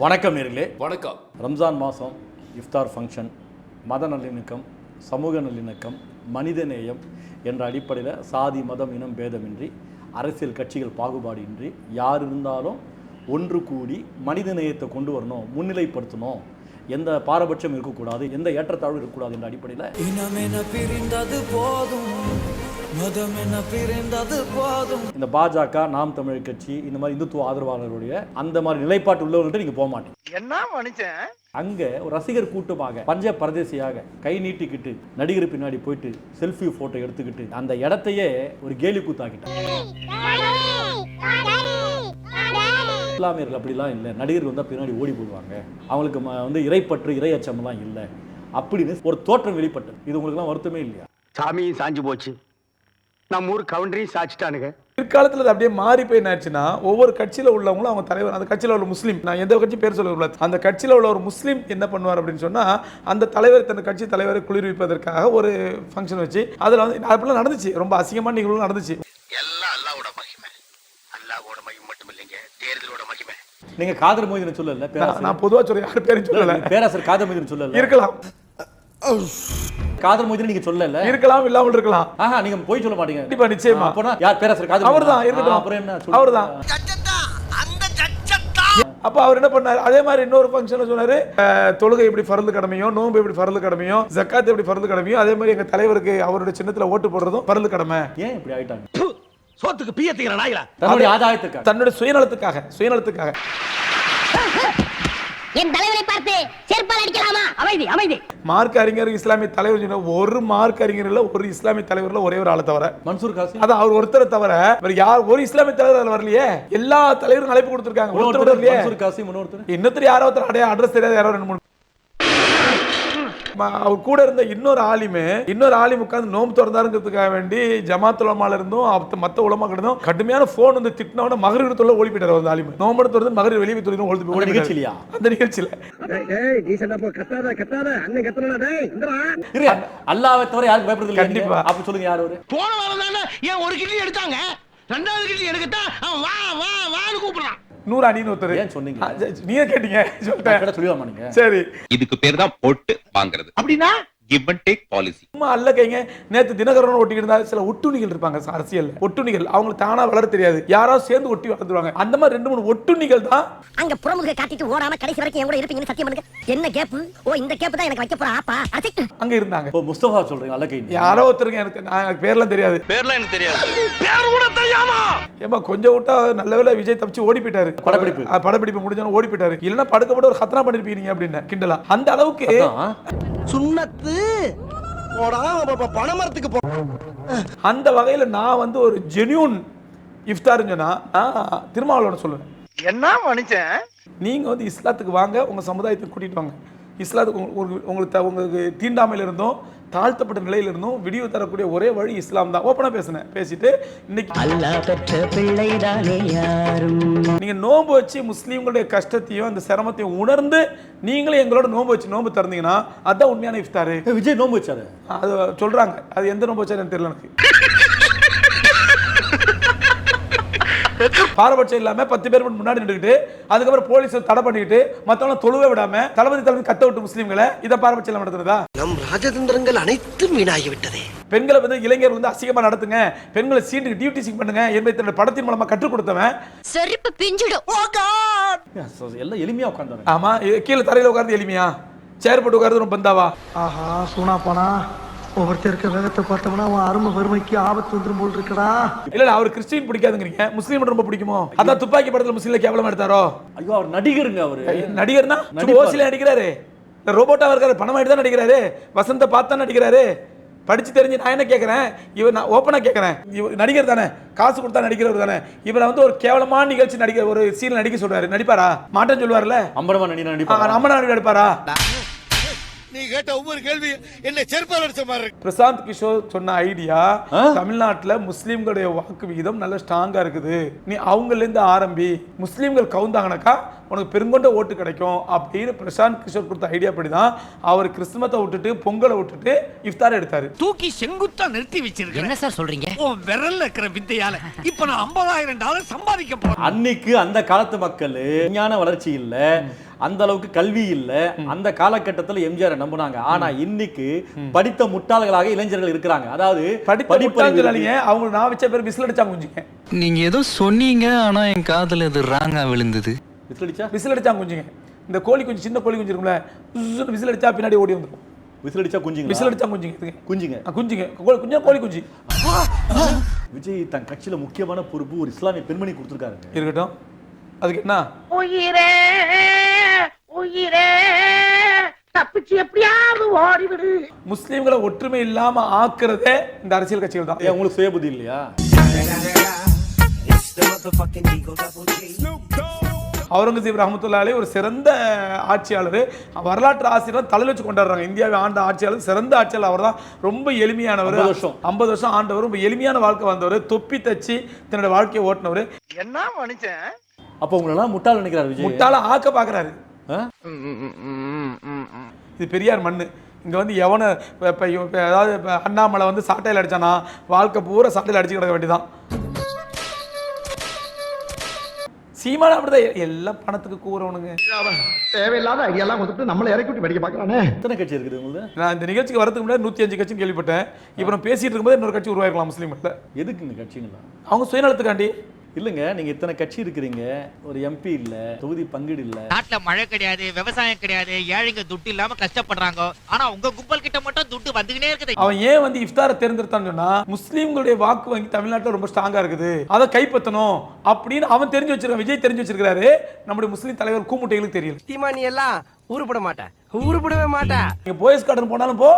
வணக்கம் நேர்களே. வணக்கம். ரம்ஜான் மாதம் இஃப்தார் ஃபங்க்ஷன் மத நல்லிணக்கம் சமூக நல்லிணக்கம் மனிதநேயம் என்ற அடிப்படையில் சாதி மதம் இனம் பேதமின்றி அரசியல் கட்சிகள் பாகுபாடின்றி யார் இருந்தாலும் ஒன்று கூடி மனிதநேயத்தை கொண்டு வரணும் முன்னிலைப்படுத்தணும். எந்த பாரபட்சம் இருக்கக்கூடாது எந்த ஏற்றத்தாழ்வு இருக்கக்கூடாது என்ற அடிப்படையில் இந்த பாஜக நாம் தமிழர் கட்சி இந்த மாதிரி இந்துத்துவ ஆதரவாளர்களுடைய அந்த மாதிரி நிலைப்பாட்டு உள்ளவர்கள்ட்ட நீங்கள் போக மாட்டீங்க. என்ன மனுஷன்? அங்க ஒரு ரசிகர் கூட்டமாக பஞ்ச பரதேசியாக கை நீட்டிக்கிட்டு நடிகர் பின்னாடி போயிட்டு செல்ஃபி போட்டோ எடுத்துக்கிட்டு அந்த இடத்தையே ஒரு கேலி கூத்தாக்கிட்டாங்க. இஸ்லாமியர்கள் அப்படிலாம் இல்லை. நடிகர்கள் வந்தால் பின்னாடி ஓடி போடுவாங்க அவங்களுக்கு வந்து இறைப்பற்று இறை அச்சமெல்லாம் இல்லை. அப்படின்னு ஒரு தோற்றம் வெளிப்பட்டது. இது உங்களுக்குலாம் வருத்தமே இல்லையா? சாமியும் சாஞ்சு போச்சு. நம்ம ஊர் கவுண்டரையும் சாச்சிட்டானுங்க. பிற்காலத்தில் அது அப்படியே மாறி போய் என்னாச்சுன்னா ஒவ்வொரு கட்சியில் உள்ளவங்களும் அவங்க தலைவர் அந்த கட்சியில் உள்ள முஸ்லீம் நான் எந்த கட்சி பேர் சொல்ல கூடாது அந்த கட்சியில் உள்ள ஒரு முஸ்லீம் என்ன பண்ணுவார் அப்படின்னு சொன்னால் அந்த தலைவர் தன் கட்சி தலைவரை குளிர்விப்பதற்காக ஒரு ஃபங்க்ஷன் வச்சு அதில் வந்து அப்படிலாம் நடந்துச்சு. ரொம்ப அசிங்கமான நிகழ்வு நடந்துச்சு. எல்லாம் அல்லாவோட மகிமை. அல்லாவோட மகிமை மட்டும் இல்லைங்க தேர்தலோட மகிமை. நீங்க காதர் மொய்தீன் சொல்லல நான் பொதுவாக சொல்ல யார் பேரும் சொல்லலை. பேராசிரியர் காதர் மொய்தீன் சொல்லல. இருக்கலாம். காதர் மொய்தீன் நீங்க சொல்லல. இருக்கலாம் இல்லாமல் இருக்கலாம். ஆஹா நீங்க போய் சொல்ல மாட்டீங்க. கண்டிப்பா, நிச்சயமா. அப்பனா யார் பேராசிரியர் காதர் அவர்தான்? இருக்கட்டும். அப்புறம் என்ன. அவர்தான். அப்ப அவர் என்ன பண்ணாரு? அதே மாதிரி இன்னொரு ஃபங்க்ஷன்ல சொன்னாரு தொழுகை எப்படி பரந்து கடமையோ நோன்பு எப்படி பரந்து கடமையோ ஜக்காத் எப்படி பரந்து கடமையோ அதே மாதிரி எங்க தலைவருக்கு அவருடைய சின்னத்துல ஓட்டு போடுறதும் பரந்து கடமை. ஏன் இப்படி ஆயிட்டாங்க? சோத்துக்கு பீயத்திக்கிற நாய்களா தன்னுடைய ஆதாயத்துக்காக. தன்னுடைய சுயநலத்துக்காக சுயநலத்துக்காக. என் தலைவரை பார்த்து செருப்பால் அடிக்கலாமா? அமைதி அமைதி. மார்க் அறிஞர் இஸ்லாமிய தலைவர் ஒரு மார்க் அறிஞர்ல ஒரு இஸ்லாமிய தலைவர்ல ஒரே ஒரு ஆளை தவிர. மன்சூர் காசி அதான் அவர் ஒருத்தரை தவிர வேற யார் ஒரு இஸ்லாமிய தலைவர் அதுல வரலையே. எல்லா தலைவரும் அழைப்பு கொடுத்திருக்காங்க. ஒருத்தர் வரலையே. மன்சூர் காசி இன்னொருத்தர். யாரோ ஒருத்தர் அடைய அட்ரஸ் தெரியாது யாரோ ரெண்டு மூணு அவர் கூட இருந்த இன்னொரு ஆலிமு இன்னொரு ஆலிம் உட்கார்ந்து நோம்பு திறந்தாருங்கிறதுக்காக வேண்டி ஜமாத் உலமால இருந்தும் அவத்த மத்த உலமாக்கள் இருந்தும் கடுமையான போன் வந்து திட்டினவன மகரிட தொல்ல ஓடி போயிட்டார் அந்த ஆலிம். நோம்பு திறந்து மகரி வெளியே தொழிலும் ஓடி போய்? நிகழ்ச்சியில அந்த நிகழ்ச்சியில. இரு அல்லாஹ்வை தவிர யாருக்கு பயப்படுறது கண்டிப்பா. நீங்க? அப்ப சொல்லுங்க யார் அவரு? போன வாரம் தானே ஏன் ஒரு கிள்ளி எடுத்தாங்க. ரெண்டாவது கிள்ளி எடுக்கத்தான் அவன் வா வா வான்னு கூப்பிடுறான். நூறு அணின்னு ஒருத்தர் ஏன் சொன்னீங்க? நீங்க கேட்டீங்க. சொல்லிட்டேன். நீங்க. சரி. இதுக்கு பேர் தான் பொட்டு வாங்குறது. அப்படின்னா? கிவ் அண்ட் டேக் பாலிசி சும்மா அல்ல கைங்க. நேத்து தினகரன் ஒட்டிக்கிட்டு இருந்தா சில ஒட்டுணிகள் இருப்பாங்க அரசியல் ஒட்டுணிகள் அவங்களுக்கு தானா வளர தெரியாது. யாராவது சேர்ந்து ஒட்டி வளர்ந்துருவாங்க. அந்த மாதிரி ரெண்டு மூணு ஒட்டுணிகள் தான். அங்க புறமுக காட்டிட்டு ஓடாம கடைசி வரைக்கும் என் கூட இருப்பீங்கன்னு சத்தியம் பண்ணுங்க. என்ன கேப்பு? ஓ இந்த கேப்பு தான் எனக்கு வைக்க போற ஆப்பா. அங்க இருந்தாங்க. இப்போ முஸ்தபா சொல்றீங்க அல்ல கை யாரோ ஒருத்தருங்க எனக்கு நான் எனக்கு பேர்லாம் தெரியாது. பேர்லாம் எனக்கு தெரியாது. பேர் கூட தெரியாமா ஏமா கொஞ்சம் விட்டா நல்ல வேளை விஜய் தப்பிச்சு ஓடி போயிட்டாரு படப்பிடிப்பு. படப்பிடிப்பு முடிஞ்சோன்னு ஓடி போயிட்டாரு இல்லைன்னா படுக்கப்பட ஒரு ஹத்னா பண்ணிருப்பீங்க அப்படின்னு. கிண்டலா. அந்த அளவுக்கு சுண்ணத்து. போடா பணமரத்துக்கு போ. அந்த வகையில நான் வந்து ஒரு ஜென்யூன் இஃப்தார்னு சொன்னா நான் திருமாவளவன் சொல்லுவேன். என்ன மனுஷன்? நீங்க வந்து இஸ்லாத்துக்கு வாங்க உங்க சமுதாயத்தை கூட்டிட்டு வாங்க. இஸ்லாத்துக்கு உங்க- உங்களுக்கு உங்களுக்கு உங்களுக்கு தீண்டாமையில இருந்தும் தாழ்த்தப்பட்ட நிலையில இருந்தும் விடிவு தரக்கூடிய ஒரே வழி இஸ்லாம் தான். ஓப்பனா பேசினேன். பேசிட்டு இன்னைக்கு அல்லா பெற்ற பிள்ளைதானே யாரும்? நீங்க நோன்பு வச்சு முஸ்லீம்களுடைய கஷ்டத்தையும் அந்த சிரமத்தையும் உணர்ந்து நீங்களும் எங்களோட நோன்பு வச்சு நோன்பு திறந்தீங்கன்னா அதான் உண்மையான இஃப்தாரு. விஜய் நோன்பு வச்சாரு? அது சொல்றாங்க. அது எந்த நோன்பு வச்சாரு எனக்கு தெரியல எனக்கு. பாரபட்சம் இல்லாம பத்து பேர் முன்னாடி நின்றுக்கிட்டு அதுக்கப்புறம் போலீஸ் தடை பண்ணிக்கிட்டு மத்தவங்க தொழுவ விடாம தளபதி தளபதி கத்த விட்டு முஸ்லீம்களை இதை பாரபட்சம் இல்லாம நடத்துறதா நம் ராஜதந்திரங்கள் அனைத்தும் வீணாகி விட்டதே பெண்களை வந்து இளைஞர் வந்து அசிங்கமா நடத்துங்க பெண்களை சீண்டுக்கு டியூட்டி பண்ணுங்க என்பதை தன்னுடைய படத்தின் மூலமா கற்றுக் கொடுத்தவன். செருப்பு பிஞ்சிடும் எல்லாம் எளிமையா உட்காந்தாரு ஆமா கீழே தரையில உட்கார்ந்து எளிமையா? சேர் போட்டு உட்கார்ந்து ரொம்ப பந்தாவா? ஆஹா சூனா போனா. ஒவ்வொருத்தர் இருக்க வேகத்தை பார்த்தோம்னா அவன் அருமை வறுமைக்கு ஆபத்து வந்துரும் போல் இருக்கடா. இல்ல அவர் கிறிஸ்டின் பிடிக்காதுங்கிறீங்க. முஸ்லீம் ரொம்ப பிடிக்குமோ? அதான் துப்பாக்கி படத்துல முஸ்லீம்ல கேவலமா எடுத்தாரோ? ஐயோ அவர் நடிகருங்க அவரு. நடிகர்னா. ஓசில நடிக்கிறாரு. இந்த ரோபோட்டா இருக்காரு பணம் தான் நடிக்கிறாரு. வசந்த பார்த்தா நடிக்கிறாரு. படிச்சு தெரிஞ்சு நான் என்ன கேட்கறேன் இவர் நான் ஓப்பனா கேட்கறேன் இவர் நடிகர் தானே. காசு கொடுத்தா நடிக்கிறவர் தானே. இவரை வந்து ஒரு கேவலமான நிகழ்ச்சி நடிக்க ஒரு சீன் நடிக்க சொல்றாரு. நடிப்பாரா? மாட்டேன்னு சொல்லுவார்ல. அம்பரமா நடி ஆ, நடிப்பாரு? நம்ம நாடு நடிப்பாரா? நீ கேட்ட ஒவ்வொரு கேள்வி என்ன செருப்பால் அடிச்ச மாதிரி இருக்கு. பிரசாந்த் கிஷோர் சொன்ன ஐடியா? தமிழ்நாட்டுல முஸ்லீம்களுடைய வாக்கு விகிதம் நல்ல ஸ்ட்ராங்கா இருக்குது. நீ அவங்கல இருந்து ஆரம்பி முஸ்லீம்கள் கவுந்தாங்கனாக்கா உனக்கு பெருங்கொண்ட ஓட்டு கிடைக்கும் அப்படின்னு பிரசாந்த் கிஷோர் கொடுத்த ஐடியா படி தான் அவர் கிறிஸ்துமத்தை விட்டுட்டு பொங்கலை விட்டுட்டு இஃப்தார் எடுத்தாரு. தூக்கி செங்குத்தா நிறுத்தி வச்சிருக்கேன் என்ன சார் சொல்றீங்க? உன் விரல்ல இருக்கிற வித்தையால இப்ப நான் 50000 டாலர் சம்பாதிக்க போறேன். அன்னைக்கு அந்த காலத்து மக்கள் விஞ்ஞான வளர்ச்சி இல்ல. அந்த அளவுக்கு கல்வி இல்ல. அந்த காலகட்டத்துல எம்ஜிஆர் நம்புனாங்க. ஆனா இன்னைக்கு படித்த முட்டாள்களாக இளைஞர்கள் இருக்கிறாங்க. அதாவது படிப்பு படிப்பறிவு அவங்க நான் வச்ச பேர் விசில் அடிச்சாங்க குஞ்சுங்க. நீங்க ஏதோ சொன்னீங்க ஆனா என் காதுல இது ராங்கா விழுந்தது. விசிலடிச்சா விசில் அடிச்சாங்க குஞ்சுங்க. இந்த கோழி குஞ்சு சின்ன கோழி குஞ்சு இருக்கும்ல விசில் அடிச்சா பின்னாடி ஓடி வந்துடும் விசிலடிச்சா குஞ்சுங்க விசில் அடிச்சா குஞ்சுங்க. குஞ்சுங்க. குஞ்சுங்க. குஞ்சா கோழி குஞ்சு. விஜய் தன் கட்சியில முக்கியமான பொறுப்பு ஒரு இஸ்லாமிய பெண்மணி கொடுத்துருக்காருங்க. இருக்கட்டும். அதுக்கு என்ன? உயிரே. தப்பிச்சு எப்படியாவது ஓடிவிடு. முஸ்லீம்களை ஒற்றுமை இல்லாம ஆக்குறதே இந்த அரசியல் கட்சிகள் தான். உங்களுக்கு சுய புத்தி இல்லையா? அவுரங்கசீப் ரஹமத்துல்லா அலி ஒரு சிறந்த ஆட்சியாளர். வரலாற்று ஆசிரியர் தலையில் வச்சு கொண்டாடுறாங்க. இந்தியாவை ஆண்ட ஆட்சியாளர் சிறந்த ஆட்சியாளர் அவர் தான் ரொம்ப எளிமையானவர். 50 வருஷம். ஐம்பது வருஷம் ஆண்டவர் ரொம்ப எளிமையான வாழ்க்கை வந்தவர். தொப்பி தச்சு தன்னோட வாழ்க்கையை ஓட்டினவர். என்ன மனுஷன்? அப்ப உங்களெல்லாம் முட்டாள் நினைக்கிறார் விஜய். முட்டாள ஆக்க பார்க்கறாரு ஆ? இது பெரியார் மண்ணு. இங்க வந்து எவனை இப்ப- இப்ப இவன் இப்ப அதாவது அண்ணாமலை வந்து சாட்டையில் அடிச்சானா வாழ்க்கை பூரா சாட்டையில் அடிச்சு கிடக்க வேண்டியதான் சீமான அப்படிதான் எல்லாம் பணத்துக்கு கூறவனுங்க. தேவையில்லாத ஐடியாலாம் கொடுத்துட்டு நம்மளை இறக்கி விட்டு படிக்க பார்க்கறானே? எத்தனை கட்சி இருக்குது உங்களுக்கு நான் இந்த நிகழ்ச்சிக்கு வரதுக்கு முன்னாடி நூற்றி அஞ்சு கட்சின்னு கேள்விப்பட்டேன். இப்போ நான் பேசிட்டு இருக்கும்போது இன்னொரு கட்சி உருவாயிருக்கலாம் முஸ்லீம்ல எதுக்கு இந்த கட்சிங்களா அவங்க சுயநலத்துக்காண்டி. இல்லைங்க நீங்க இத்தனை கட்சி இருக்கிறீங்க ஒரு எம்பி இல்ல தொகுதி பங்கீடு இல்ல. நாட்டுல மழை கிடையாது விவசாயம் கிடையாது ஏழைங்க துட்டு இல்லாம கஷ்டப்படுறாங்க. ஆனா உங்க கும்பல் கிட்ட மட்டும் துட்டு வந்துகினே இருக்குது. அவன் ஏன் வந்து இஃப்தாரை தேர்ந்தெடுத்தான்னு சொன்னா முஸ்லீம்களுடைய வாக்கு வங்கி தமிழ்நாட்டில் ரொம்ப ஸ்ட்ராங்கா இருக்குது. அதை கைப்பற்றணும் அப்படின்னு அவன் தெரிஞ்சு வச்சிருக்கான் விஜய் தெரிஞ்சு வச்சிருக்காரு நம்முடைய முஸ்லீம் தலைவர் கூமுட்டைகளுக்கு தெரியல. தீமானி எல்லாம் உருப்பட மாட்டேன் உருப்படவே மாட்டேன் நீங்க போயஸ் கார்டன் போனாலும் போ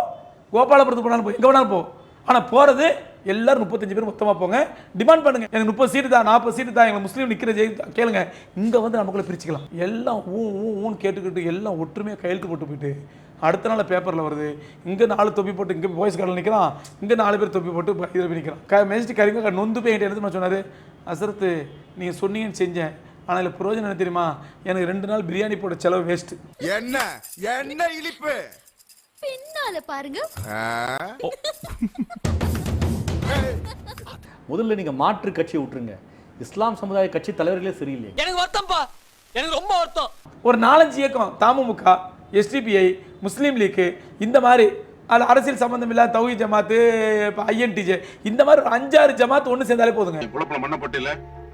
கோபாலபுரத்துக்கு போனாலும் போ எங்க வேணாலும் போ. ஆனால் போகிறது எல்லாரும் முப்பத்தஞ்சு பேர் மொத்தமாக போங்க. டிமாண்ட் பண்ணுங்க. எனக்கு முப்பது சீட்டு தான் நாற்பது சீட்டு தான் எங்களுக்கு முஸ்லீம் நிற்கிற ஜெயி கேளுங்க. இங்கே வந்து நமக்குள்ள பிரிச்சுக்கலாம். எல்லாம் ஊ ஊ ஊன்னு கேட்டுக்கிட்டு எல்லாம் ஒற்றுமையாக கையெழுத்து போட்டு போயிட்டு அடுத்த நாள் பேப்பரில் வருது. இங்கே நாலு தொப்பி போட்டு இங்கே பாய்ஸ் கார்டில் நிற்கிறான் இங்கே நாலு பேர் தொப்பி போட்டு இதில் போய் நிற்கிறான் க மெஜிஸ்ட் கறிங்க நொந்து போய் என்கிட்ட எடுத்து சொன்னார்? அசரத்து நீங்கள் சொன்னீங்கன்னு செஞ்சேன். ஆனால் இதில் பிரயோஜனம் என்ன தெரியுமா? எனக்கு ரெண்டு நாள் பிரியாணி போட செலவு வேஸ்ட்டு என்ன? என்ன இழிப்பு பின்னால பாருங்க. முதல்ல நீங்க மாற்று கட்சியை விட்டுருங்க. இஸ்லாம் சமுதாய கட்சி தலைவர்களே சரியில்லையே எனக்கு வருத்தம்ப்பா எனக்கு ரொம்ப வருத்தம். ஒரு நாலஞ்சு இயக்கம் தமுமுக எஸ்டிபிஐ முஸ்லீம் லீக்கு இந்த மாதிரி அதில் அரசியல் சம்பந்தம் இல்லாத தௌஹி ஜமாத்து இப்போ ஐஎன்டிஜே இந்த மாதிரி ஒரு அஞ்சாறு ஜமாத்து ஒன்று சேர்ந்தாலே போதுங்க. குழப்பல மண்ணை போட்டில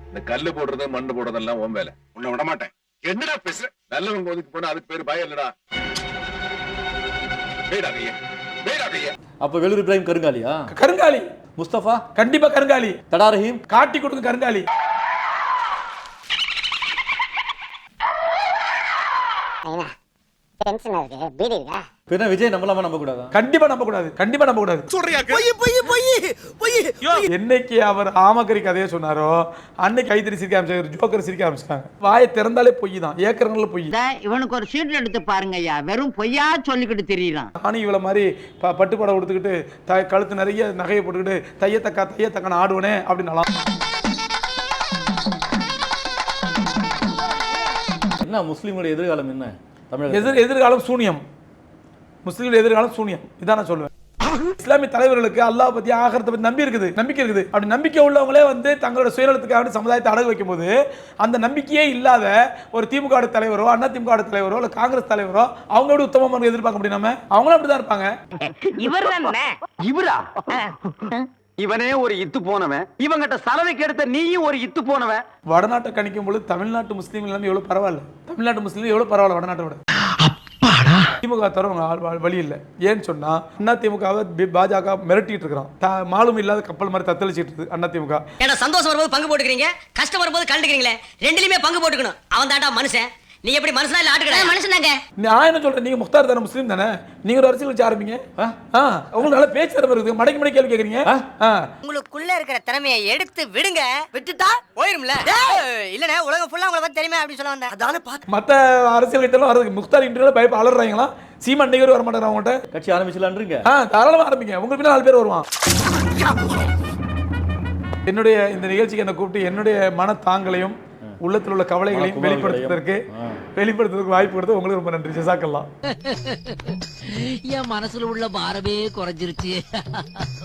இந்த கல்லு போடுறது மண்ணு போடுறதெல்லாம் உன் வேலை. உன்னை விட மாட்டேன் என்னடா பேசுற? நல்லவங்க ஒதுக்கி போனா அதுக்கு பேரு பயம் இல்லடா அப்ப வேலூர் இப்ராஹிம் கருங்காலியா? கருங்காலி. முஸ்தபா? கண்டிப்பா கருங்காலி. தடா ரஹீம்? காட்டி கொடுங்க கருங்காலி. டென்ஷன் இருக்கு. பீடி இருக்கா? பின்ன விஜய் நம்பலாமா நம்ப கூடாதா கண்டிப்பா நம்ப கூடாது கண்டிப்பா நம்ப கூடாது பொய் பொய் பொய் பொய் என்னைக்கு அவர் ஆமக்கரி கதையை சொன்னாரோ அன்னைக்கு கைத்தறி சிரிக்க ஆரம்பிச்சாங்க ஜோக்கர் சிரிக்க ஆரம்பிச்சிட்டாங்க. வாயை திறந்தாலே பொய் தான் ஏக்கரங்கள பொய். இவனுக்கு ஒரு சீட் எடுத்து பாருங்க ஐயா. வெறும் பொய்யா சொல்லிக்கிட்டு தெரியலாம் நானும் இவ்வளோ மாதிரி ப பட்டு படம் கொடுத்துக்கிட்டு த கழுத்து நிறைய நகையை போட்டுக்கிட்டு தையத்தக்கா தையத்தக்கான ஆடுவனே அப்படின்னாலாம் என்ன முஸ்லீம்களுடைய எதிர்காலம் என்ன? தமிழக எதிர் எதிர்காலம் சூனியம். முஸ்லீம்கள் எதிர்காலம் சூனியம். இதான் நான் சொல்லுவேன் இஸ்லாமிய தலைவர்களுக்கு அல்லாஹ் பத்தி ஆகிறத பத்தி நம்பி இருக்குது நம்பிக்கை இருக்குது. அப்படி நம்பிக்கை உள்ளவங்களே வந்து தங்களோட சுயநலத்துக்காக சமுதாயத்தை அடகு வைக்கும்போது அந்த நம்பிக்கையே இல்லாத ஒரு திமுக தலைவரோ அண்ணா திமுக தலைவரோ இல்ல காங்கிரஸ் தலைவரோ அவங்க எப்படி உத்தமமாக எதிர்பார்க்க முடியும் நம்ம? அவங்களும் அப்படிதான் இருப்பாங்க. இவர்? தானே இவரா இவனே ஒரு இத்து போனவன். இவங்கிட்ட சலவைக்கு எடுத்த நீயும் ஒரு இத்து போனவன். வடநாட்டை கணிக்கும் பொழுது தமிழ்நாட்டு முஸ்லீம் எல்லாமே எவ்வளவு பரவாயில்ல. தமிழ்நாட்டு முஸ்லீம் எவ்வளவு பரவாயில்ல வடநாட்டை விட. திமுக தவிர வழி இல்லை. ஏன்னு சொன்னா அண்ணா திமுகவை பி- பாஜக மிரட்டிட்டு இருக்கிறான். மாலும் இல்லாத கப்பல் மாதிரி தத்தளிச்சிட்டு இருக்கு அண்ணா திமுக. ஏன்னா சந்தோஷம் வரும்போது பங்கு போட்டுக்கிறீங்க கஷ்டம் வரும்போது கலந்துக்கிறீங்களே ரெண்டுலயுமே பங்கு போட்டுக்கணும். அவன் தாண்டா மனுஷன். நீ எப்படி மனுஷனா இல்ல ஆட்டுக்கடா? மனுஷனாங்க நான் என்ன சொல்றேன்? நீங்க முக்தார் தானே முஸ்லீம் தானே? நீங்க ஒரு அரசியல் வச்சு ஆரம்பிங்க. ஆ? ஆ, உங்களுக்கு நல்ல பேச்சு திறமை இருக்குது. மடக்கி மடக்கி கேள்வி கேட்குறீங்க உங்களுக்குள்ள இருக்கிற திறமையை எடுத்து விடுங்க. விட்டுட்டா போயிரும்ல. இல்லனே உலகம் ஃபுல்லா உங்களை பத்தி தெரியுமா அப்படின்னு சொல்ல வந்தேன். அதானே பாத்து மற்ற அரசியல் கிட்டலாம் வரதுக்கு முக்தார் இன்டர்வியூல பயப்ப அலறாங்களா சீமான் நிகர் வர மாட்டாங்க அவங்கள்ட்ட? கட்சி ஆரம்பிச்சலான்றீங்க ஆ தாராளமா ஆரம்பிங்க. உங்களுக்கு பின்னால் நாலு பேர் வருவான். என்னுடைய இந்த நிகழ்ச்சிக்கு என்னை கூப்பிட்டு என்னுடைய மன தாங்கலையும் உள்ளத்தில் உள்ள கவலைகளையும். வெளிப்படுத்துவதற்கு. வெளிப்படுத்துவதற்கு வாய்ப்பு கொடுத்து உங்களுக்கு ரொம்ப நன்றி ஜசாக்கல்லாம் என் மனசுல உள்ள பாரமே குறைஞ்சிருச்சு